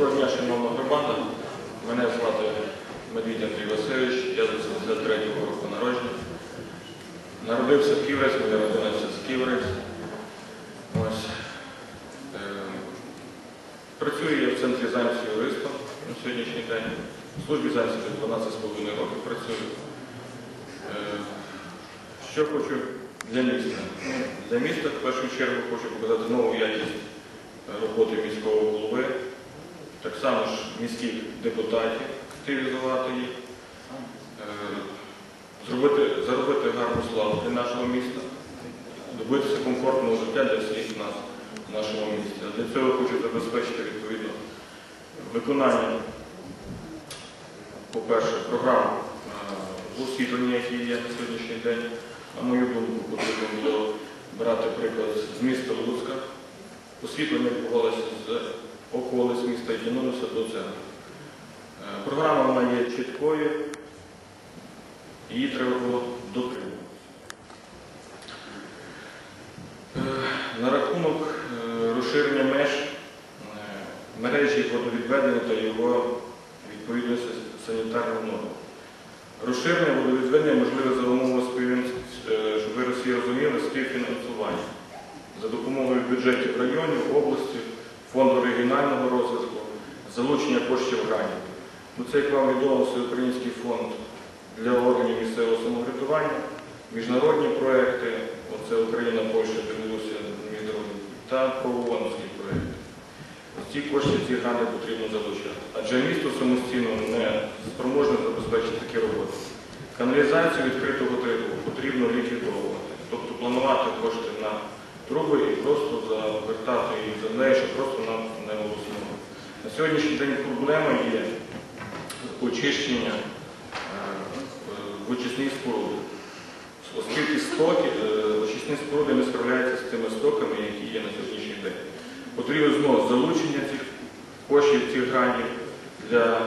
Доброго дня, шановна громада. Мене звати Медвідь Андрій Васильович, я з 83-го року народження. Народився в Ківерець, моя родина вся з Ківерець. Ось. Е, Працюю я в центрі зайнятості юриста на сьогоднішній день. В службі зайнятості 12,5 років працюю. Е, Що хочу для міста? Ну, Для міста в першу чергу хочу показати нову якість роботи міського голови, так само ж міських депутатів, активізувати їх, е, зробити, заробити гарну славу для нашого міста, добитися комфортного життя для всіх нас в нашому місті. Для цього хочу забезпечити відповідно виконання, по-перше, програм е, з освітлення, які є на сьогоднішній день. На мою думку, потрібно було брати приклад з міста Луцька. Освітлення відбувалося з околиць міста тягнулося до центру. Е, Програма вона є чіткою, її треба було дотримувати. Е, На рахунок е, розширення меж е, мережі водовідведення та його відповідності санітарним нормам. Розширення водовідведення можливе за умови співфін- е, щоб ви всі розуміли, співфінансування за допомогою бюджетів районів, області, фонду регіонального розвитку, залучення коштів це, як вам відомо, Всеукраїнський фонд для органів місцевого самоврядування, міжнародні проекти, оце Україна, Польща, Білорусія, міжнародні, та проуоновські проекти. Ці кошти, ці гранти потрібно залучати. Адже місто самостійно не спроможне забезпечити такі роботи. Каналізацію відкритого типу потрібно ліквідовувати, тобто планувати кошти на труби і просто завертати їх землею, щоб просто нам не голоснуло. На сьогоднішній день проблема є очищення е, в очисні споруди. Оскільки стоки, е, очисні споруди не справляються з тими стоками, які є на сьогоднішній день. Потрібно знову залучення цих коштів, цих грантів для е,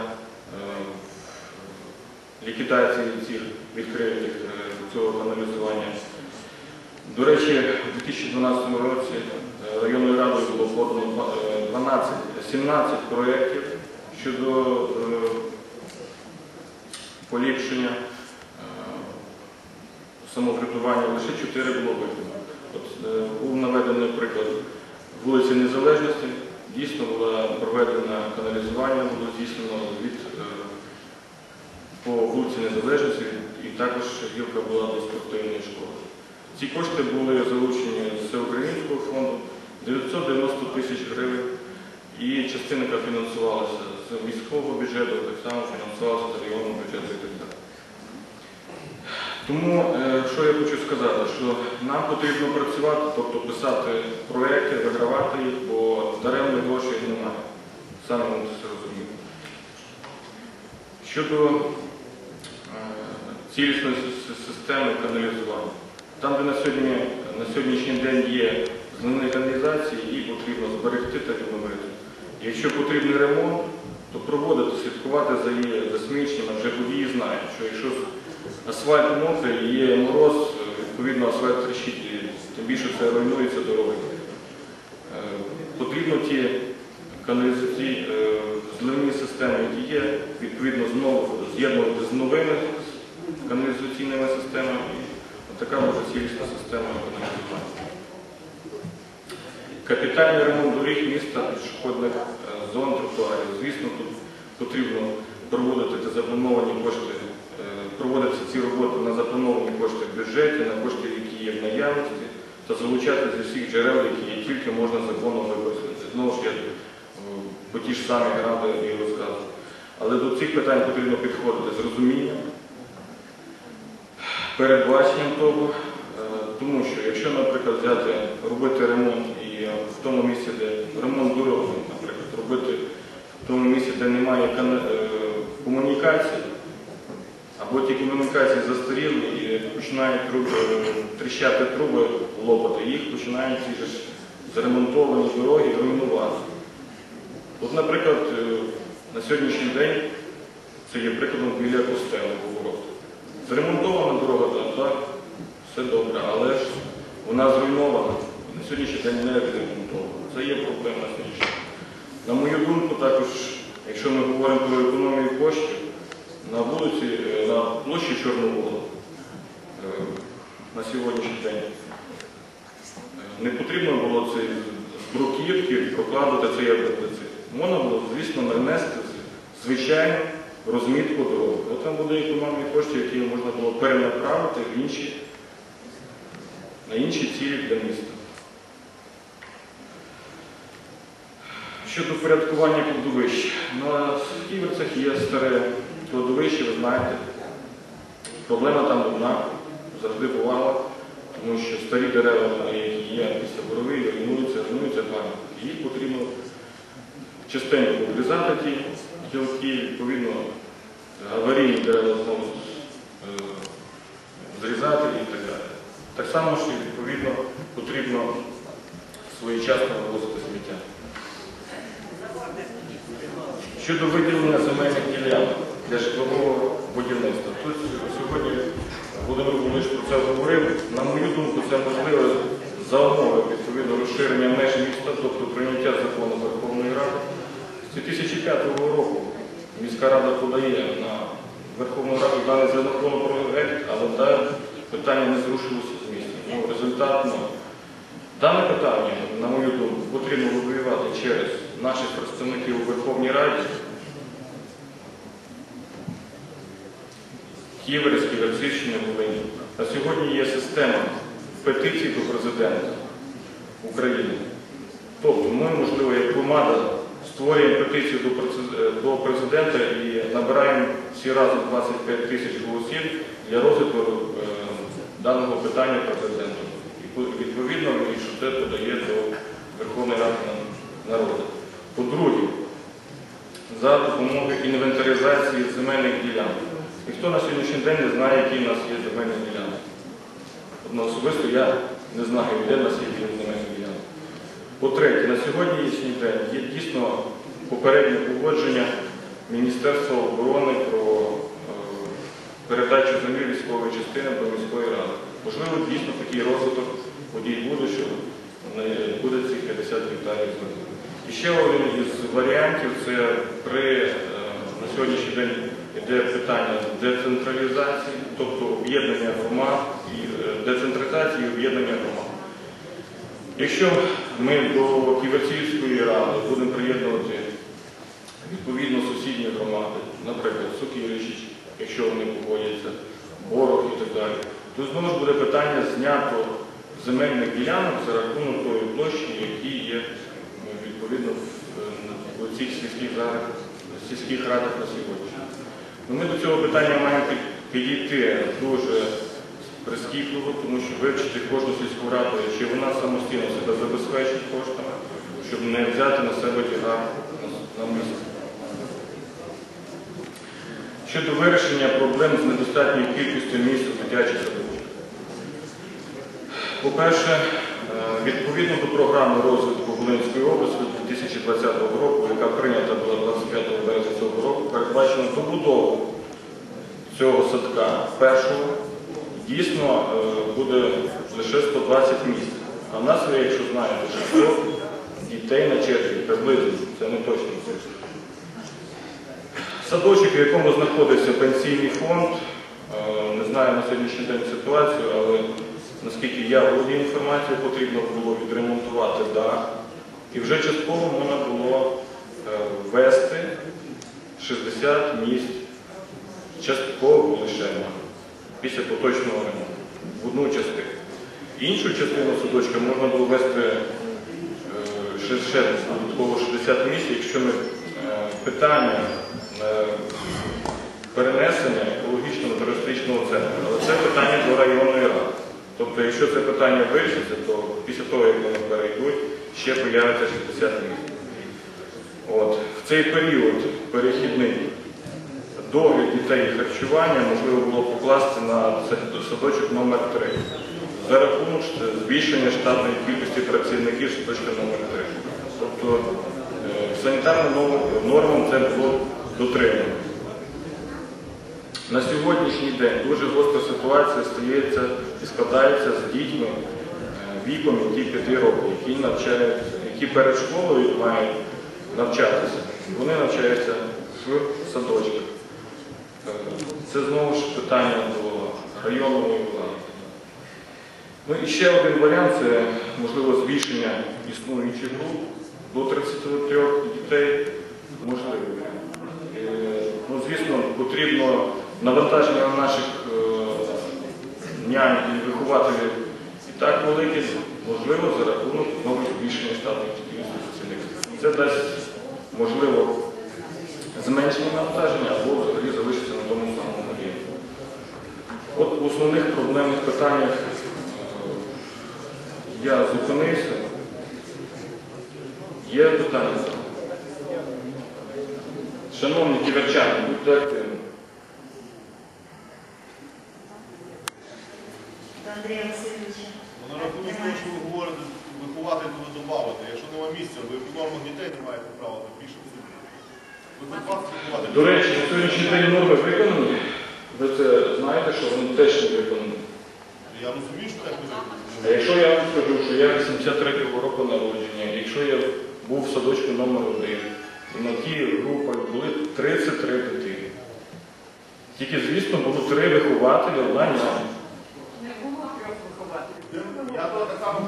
ліквідації цих відкритих е, цього каналізування. До речі, у 2012 році е, районною радою було подано е, 12, 17 проєктів щодо е, поліпшення е, самоврядування, лише 4 було виконано. От, е, був наведений приклад вулиці Незалежності, дійсно була проведена каналізування, було здійснено від е, по вулиці Незалежності і також гілка була до спортивної школи. Ці кошти були залучені з Всеукраїнського фонду 990 тисяч гривень і частина яка фінансувалася міського бюджету, так само фінансувалася з районного бюджету і так далі. Тому, е, що я хочу сказати, що нам потрібно працювати, тобто писати проекти, вигравати їх, бо даремних грошей немає. Саме ми це розуміємо. Щодо е, цілісної системи каналізування. Там, де на, сьогодні, на сьогоднішній день є зливні каналізації, її потрібно зберегти та відновити. Якщо потрібний ремонт, то проводити, слідкувати за її засміченням, адже водії знають, що якщо асфальт мокрий є мороз, відповідно асфальт тріщить, і тим більше це руйнується дороги. Е, Потрібно ті каналізаційні е, зливні системи, які є, відповідно знову з'єднувати з новими каналізаційними системами. Така може цілісна система каналізування. Капітальний ремонт доріг міста, пішохідних е, зон, тротуарів. Звісно, тут потрібно проводити заплановані кошти, е, проводити ці роботи на заплановані кошти в бюджеті, на кошти, які є в наявності, та залучати зі всіх джерел, які є, тільки можна законом використати. Знову ж я е, по ті ж самі гранди і розказую. Але до цих питань потрібно підходити з розумінням, передбаченням того, е, тому що якщо, наприклад, взяти, робити ремонт в тому місці, де ремонт дороги, наприклад, робити в тому місці, де немає е, або ті комунікації застаріли і починають е, тріщати труби, лопати, їх починають ці ж заремонтовані дороги руйнувати. От, наприклад, е, на сьогоднішній день це є прикладом біля костелу поворот. Зремонтована дорога, так, так, все добре, але ж вона зруйнована. Сьогоднішній день не відремонтована. Це є проблема на сьогоднішній день. На мою думку, також, якщо ми говоримо про економію коштів, на вулиці, е, на площі Чорновола е, на сьогоднішній день е, не потрібно було цей з бруківки прокладувати цей апендицит. Можна було, звісно, нанести звичайну розмітку дороги. От там буде економія коштів, які можна було перенаправити в інші, на інші цілі для міста. Щодо порядкування кладовищ. На Ківерцях є старе кладовище, ви знаєте. Проблема там одна, завжди бувала, тому що старі дерева, які є після борови, руйнуються, руйнуються пам'ятки. Їх потрібно частенько обрізати ті гілки, відповідно, аварійні дерева знову е, зрізати і так далі. Так само, що відповідно потрібно своєчасно вивозити Щодо виділення земельних ділянок для житлового будівництва. Тут сьогодні Володимир Володимирович про це говорив. На мою думку, це можливо за умови відповідно розширення меж міста, тобто прийняття закону Верховної Ради. З 2005 року міська рада подає на Верховну Раду даний законопроект, але питання не зрушилося з місця. Ну, результатно Дане питання, на мою думку, потрібно вибоювати через наших представників у Верховній Раді. Ківерській, Верцівщині, Волині. На сьогодні є система петицій до президента України. Тобто ми, можливо, як громада створюємо петицію до президента і набираємо всі разом 25 тисяч голосів для розвитку е, даного питання президенту. Відповідно і що це подає до Верховної Ради народу. По-друге, за допомогою інвентаризації земельних ділянок. Ніхто на сьогоднішній день не знає, які в нас є земельні ділянки. Особисто я не знаю, де в нас є земельні ділянки. По-третє, на сьогоднішній день є дійсно попереднє погодження Міністерства оборони про е, передачу землі військової частини до міської ради. Можливо, дійсно такий розвиток подій буде, що буде цих 50 гектарів землі. І ще один із варіантів це при е, на сьогоднішній день йде питання децентралізації, тобто об'єднання громад і е, децентралізації і об'єднання громад. Якщо ми до Ківерцівської ради будемо приєднувати відповідно сусідні громади, наприклад, Сокіричі, якщо вони погодяться, Борог і так далі, то знову ж буде питання знято земельних ділянок за рахунок тої площі, які є е, відповідно е, цих сільських, радах на сьогодні. Ну, Ми до цього питання маємо підійти дуже прискіпливо, тому що вивчити кожну сільську раду, чи вона самостійно себе забезпечить коштами, щоб не взяти на себе тягар на місце. Щодо вирішення проблем з недостатньою кількістю місць у дитячих садочках. По-перше, е, відповідно до програми розвитку Волинської області 2020 року, яка прийнята була 25 березня цього року, передбачено добудову цього садка першого дійсно е, буде лише 120 місць. А в нас, якщо знаєте, 600 дітей на черзі приблизно, це не точно. Садочок, в якому знаходиться пенсійний фонд, е, не знаю на сьогоднішній день ситуацію, але наскільки я володію інформацією, потрібно було відремонтувати дах. І вже частково можна було е, ввести 60 місць, частково лише після поточного ремонту, в одну частину. Іншу частину садочка можна було ввести е, ще, додатково 60 місць, якщо ми е, питання перенесення екологічного туристичного центру. Але це питання до районної ради. Тобто, якщо це питання вирішиться, то після того, як вони перейдуть, ще появиться 60 місць. В цей період перехідний догляд дітей і харчування можливо було покласти на садочок номер 3 за рахунок збільшення штатної кількості працівників садочка номер 3 Тобто е, санітарним нормам це було дотримано. На сьогоднішній день дуже гостра ситуація стається і складається з дітьми е, віком, які 5 років, які навчаються, які перед школою мають навчатися. Вони навчаються в садочках. Е, Це знову ж питання до районної влади. Ну і ще один варіант це можливо збільшення існуючих груп до 33 дітей. Можливо. Е, Ну, звісно, потрібно навантаження на наших нянь і вихователів і так велике, можливо, за рахунок нових збільшення штатних спеціалістів. Це дасть, можливо, зменшення навантаження або взагалі залишиться на тому самому рівні. От в основних проблемних питаннях е, я зупинився. Є питання? Шановні ківерчани, будьте До Андрія Васильовича. Ну, На рахунок того, що ви говорите, виховати туди додати. Якщо нема місця, ви в нормах дітей не маєте права так більше. Ви хоч вас виховати. До речі, на сьогоднішній день норми виконані. Ви це знаєте, що вони теж не виконані. Я розумію, що так буде. А якщо я вам скажу, що я 83-го року народження, якщо я був в садочку номер 1 і на тій групах були 33 дитини. Тільки, звісно, було три вихователі, одна няня. Я то так само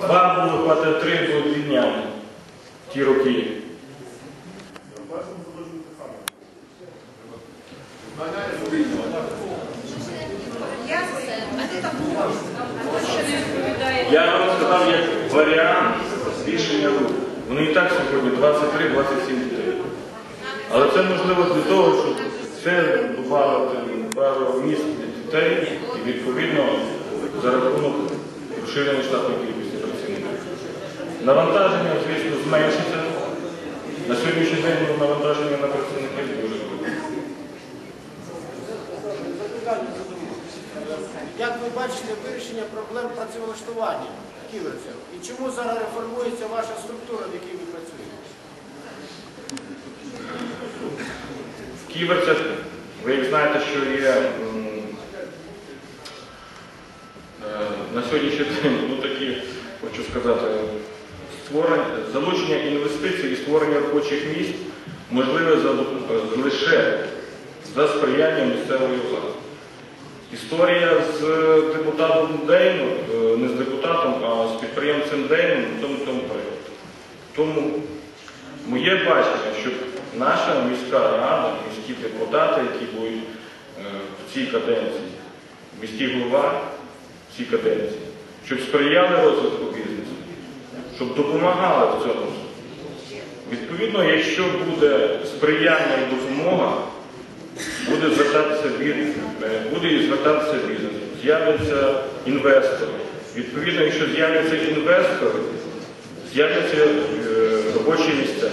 Два було вихователі, три було дві ті роки. Я вам сказав як варіант збільшення груп. Вони і так сьогодні 23-27 дітей. Але це можливо для того, щоб це додати пару місць для дітей і відповідно за рахунок розширення штатної кількості працівників. Навантаження, звісно, зменшиться. На сьогоднішній день навантаження на працівників дуже велике. Як ви бачите вирішення проблем працевлаштування ківерців? І чому зараз реформується ваша структура, в якій ви працюєте? В Ківерцях, ви знаєте, що є м, е, на сьогоднішній день, ну такі, хочу сказати, створення, залучення інвестицій і створення робочих місць можливе за, лише за сприяння місцевої влади. Історія з депутатом Дейном, е, не з депутатом, а з підприємцем Дейном, в тому тому періоді. Тому Моє бачення, щоб наша міська рада, міські депутати, які будуть е, в цій каденції, міський голова в цій каденції, щоб сприяли розвитку щоб допомагали в цьому. Відповідно, якщо буде сприяння і допомога, буде звертатися від, е, буде і звертатися бізнес, з'являться інвестори. Відповідно, якщо з'являться інвестори, з'являться робочі місця.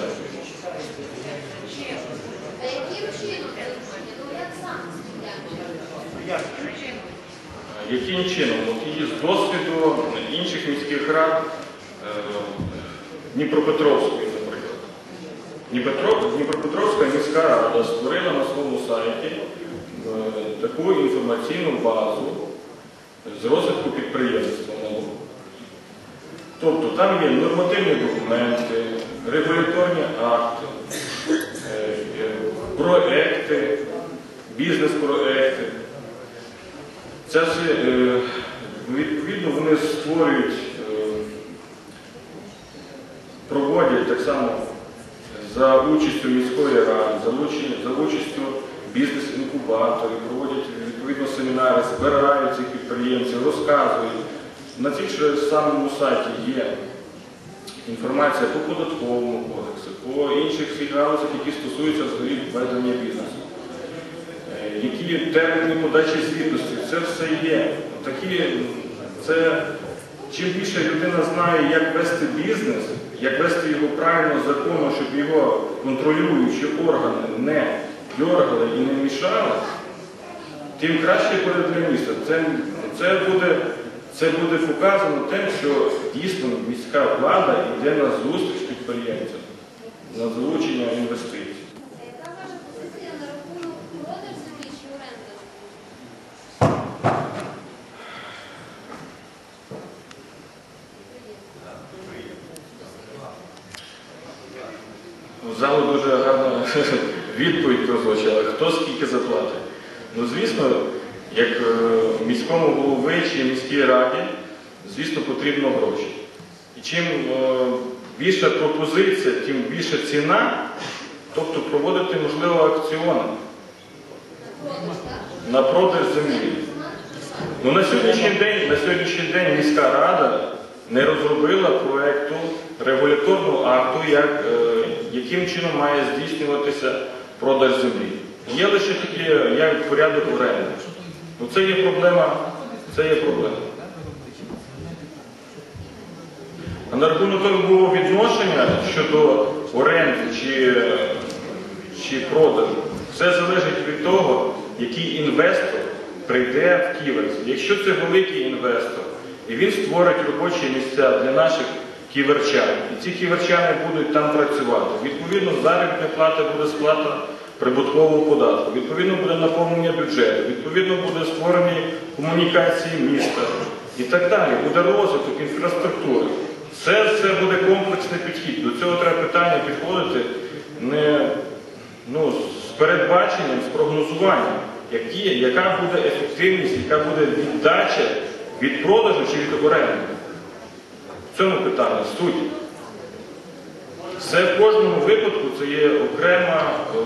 Яким чином? От і з досвіду інших міських рад Дніпропетровської, наприклад. Дніпропетровська міська рада створила на своєму сайті е, таку інформаційну базу з розвитку підприємства. Тобто там є нормативні документи, регуляторні акти, е, е, проекти, бізнес-проекти. Е, відповідно, вони створюють, е, проводять так само за участю міської ради, за участю, бізнес-інкубаторів, проводять відповідно семінари, збирають цих підприємців, розказують. На цій самому сайті є інформація по податковому кодексу, по інших всіх галузях, які стосуються взагалі ведення бізнесу. Е, Які терміни подачі звітності, це все є. Такі, це, чим більше людина знає, як вести бізнес, як вести його правильно законно, щоб його контролюючі органи не дергали і не мішали, тим краще для міста. Це, це, буде, це буде показано тим, що дійсно міська влада йде на зустріч підприємцям, на залучення інвестицій. А яка ваша позиція на рахунок продаж землі чи оренди? У залу дуже гарна відповідь прозвучала, хто скільки заплатить. Ну, звісно, як е, міському голови чи міській раді, звісно, потрібно гроші. І чим е, більша пропозиція, тим більша ціна, тобто проводити, можливо, аукціони Продаж, на продаж землі. Ну, на сьогоднішній день міська рада не розробила проекту регуляторного акту, як, е, яким чином має здійснюватися продаж землі. Є лише такі, як порядок оренди. Ну, це є проблема, це є проблема. А на рахунок було відношення щодо оренди чи, чи продажу. Все залежить від того, який інвестор прийде в Ківерці. Якщо це великий інвестор, і він створить робочі місця для наших ківерчан, і ці ківерчани будуть там працювати, відповідно, заробітна плата буде сплата прибуткового податку, відповідно буде наповнення бюджету, відповідно буде створені комунікації міста і так далі. Буде розвиток інфраструктури. Все це буде комплексний підхід. До цього треба питання підходити не ну, з передбаченням, з прогнозуванням, які, яка буде ефективність, яка буде віддача від продажу чи від оренди. В цьому питанні суть. Все в кожному випадку це є окрема, е,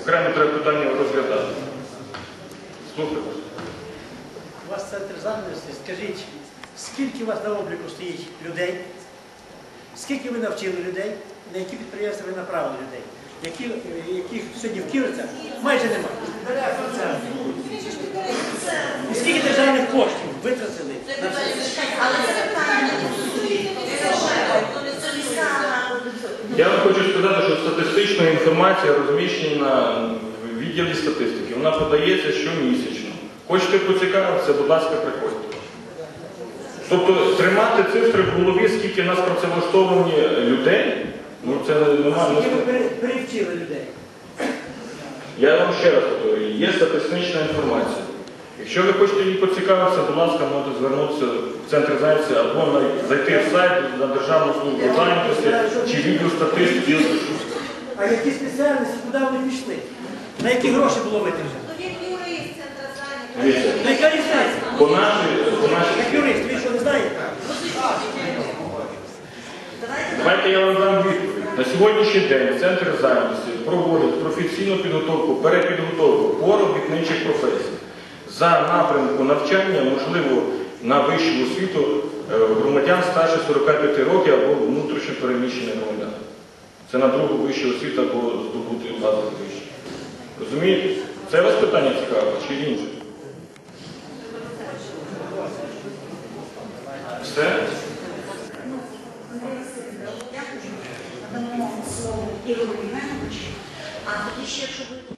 окреме треба питання розглядати. Слухайте. У вас центр зайнятості, скажіть, скільки у вас на обліку стоїть людей? Скільки ви навчили людей? На які підприємства ви направили людей? Які, яких сьогодні в Ківерцях майже немає. І скільки державних коштів витратили? Але це питання. Я вам хочу сказати, що статистична інформація розміщена в відділі статистики. Вона подається щомісячно. Хочете поцікавитися, будь ласка, приходьте. Тобто тримати цифри в голові, скільки в нас працевлаштовані людей, ну це немає. Скільки ви пере- перевчили людей? Я вам ще раз говорю, є статистична інформація. Якщо ви хочете її поцікавитися, будь ласка, можете звернутися в центр зайнятості або на, зайти в сайт на Державну службу зайнятості чи відділ статистики. А які спеціальності, куди вони пішли? На які гроші було витрачено? То він юрист центра зайнятості. Дивіться, яка різниця? по нашій, по нашій Як юрист, ви що не знаєте? Давайте я вам дам відповідь. На сьогоднішній день Центр зайнятості проводить професійну підготовку, перепідготовку по робітничих професій. За напрямку навчання, можливо, на вищу освіту е, громадян старше 45 років або внутрішньо переміщених громадян. Це на другу вищу освіту або здобути базову вищу. Розумієте? Це вас питання цікаве чи інше? Все? Надамо слово Ігорю Євгеновичу, а тоді ще, якщо ви